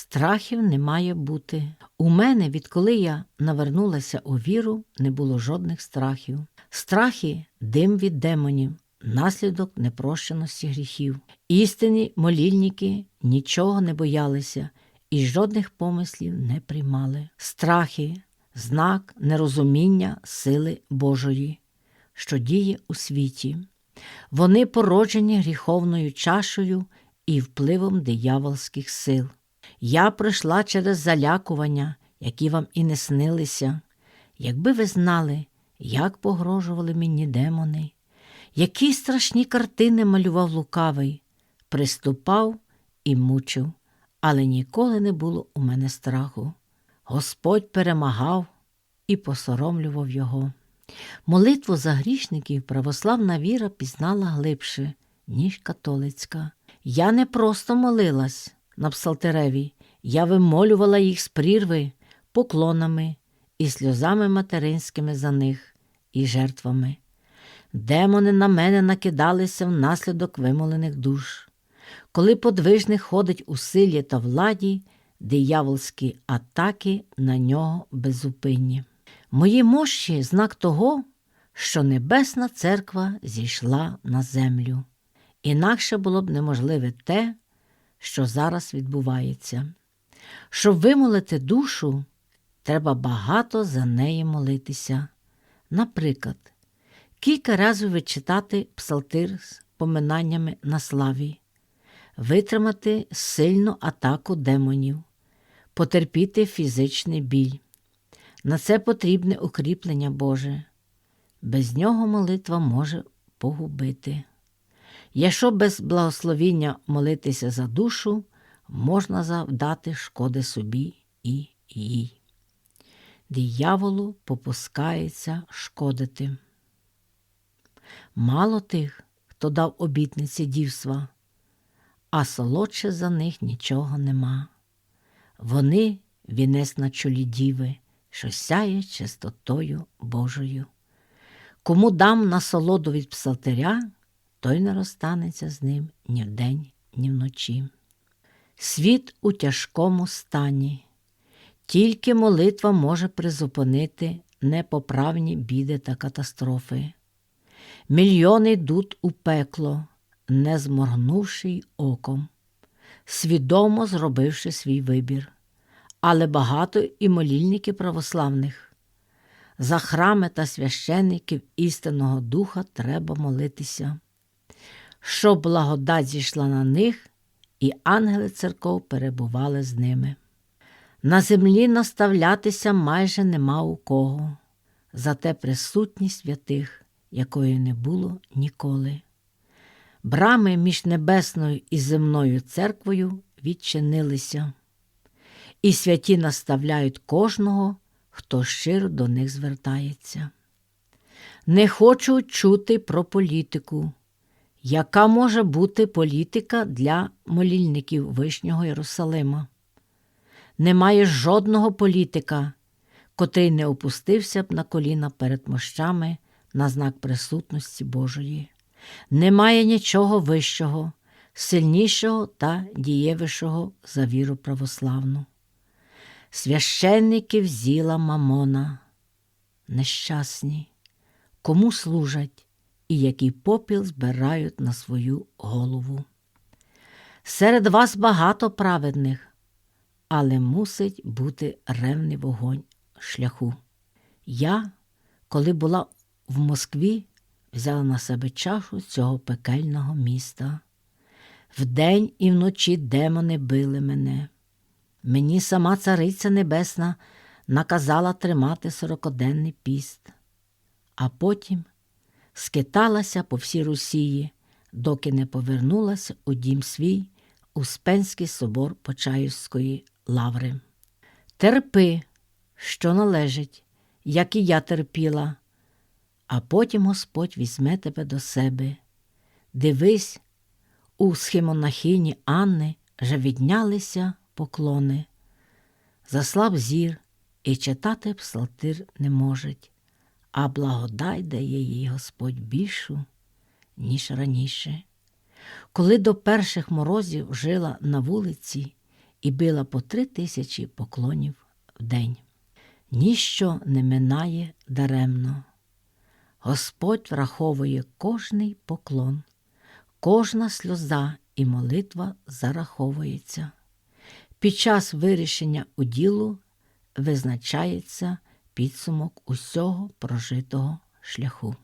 Страхів не має бути. У мене, відколи я навернулася у віру, не було жодних страхів. Страхи дим від демонів, наслідок непрощеності гріхів. Істинні молільники нічого не боялися і жодних помислів не приймали. Страхи знак нерозуміння сили Божої, що діє у світі. Вони породжені гріховною чашею і впливом диявольських сил. Я пройшла через залякування, які вам і не снилися. Якби ви знали, як погрожували мені демони, які страшні картини малював лукавий, приступав і мучив, але ніколи не було у мене страху. Господь перемагав і посоромлював його. Молитву за грішників православна віра пізнала глибше, ніж католицька. Я не просто молилась на псалтереві, я вимолювала їх з прірви, поклонами і сльозами материнськими за них і жертвами. Демони на мене накидалися внаслідок вимолених душ. Коли подвижник ходить у силі та владі, дияволські атаки на нього безупинні. Мої мощі знак того, що Небесна церква зійшла на землю. Інакше було б неможливе те, що зараз відбувається. Щоб вимолити душу, треба багато за неї молитися. Наприклад, кілька разів вичитати псалтир з поминаннями на славі, витримати сильну атаку демонів, потерпіти фізичний біль. На це потрібне укріплення Боже. Без нього молитва може погубити. Якщо без благословіння молитися за душу, можна завдати шкоди собі і їй. Дияволу попускається шкодити. Мало тих, хто дав обітниці дівства, а солодше за них нічого нема. Вони вінець на чолі діви, що сяє чистотою Божою. Кому дам насолоду від псалтиря, той не розстанеться з ним ні вдень, ні вночі. Світ у тяжкому стані, тільки молитва може призупинити непоправні біди та катастрофи. Мільйони йдуть у пекло, не зморгнувши й оком, свідомо зробивши свій вибір, але багато і молільників православних. За храми та священників істинного духа треба молитися, щоб благодать зійшла на них, і ангели церков перебували з ними. На землі наставлятися майже нема у кого, зате присутність святих, якої не було ніколи. Брами між небесною і земною церквою відчинилися, і святі наставляють кожного, хто щиро до них звертається. Не хочу чути про політику. Яка може бути політика для молільників Вишнього Єрусалима? Немає жодного політика, котрий не опустився б на коліна перед мощами на знак присутності Божої. Немає нічого вищого, сильнішого та дієвішого за віру православну. Священники взіла мамона, нещасні, кому служать і який попіл збирають на свою голову. Серед вас багато праведних, але мусить бути ревний вогонь шляху. Я, коли була в Москві, взяла на себе чашу цього пекельного міста. Вдень і вночі демони били мене. Мені сама Цариця Небесна наказала тримати сорокоденний піст, а потім скиталася по всій Росії, доки не повернулася у дім свій Успенський собор Почаївської лаври. Терпи, що належить, як і я терпіла, а потім Господь візьме тебе до себе. Дивись, у схемонахині Анни вже віднялися поклони. Заслав зір і читати псалтир не можуть, а благодай дає їй Господь більшу, ніж раніше. Коли до перших морозів жила на вулиці і била по три тисячі поклонів в день. Ніщо не минає даремно. Господь враховує кожний поклон, кожна сльоза і молитва зараховується. Під час вирішення уділу визначається підсумок усього прожитого шляху.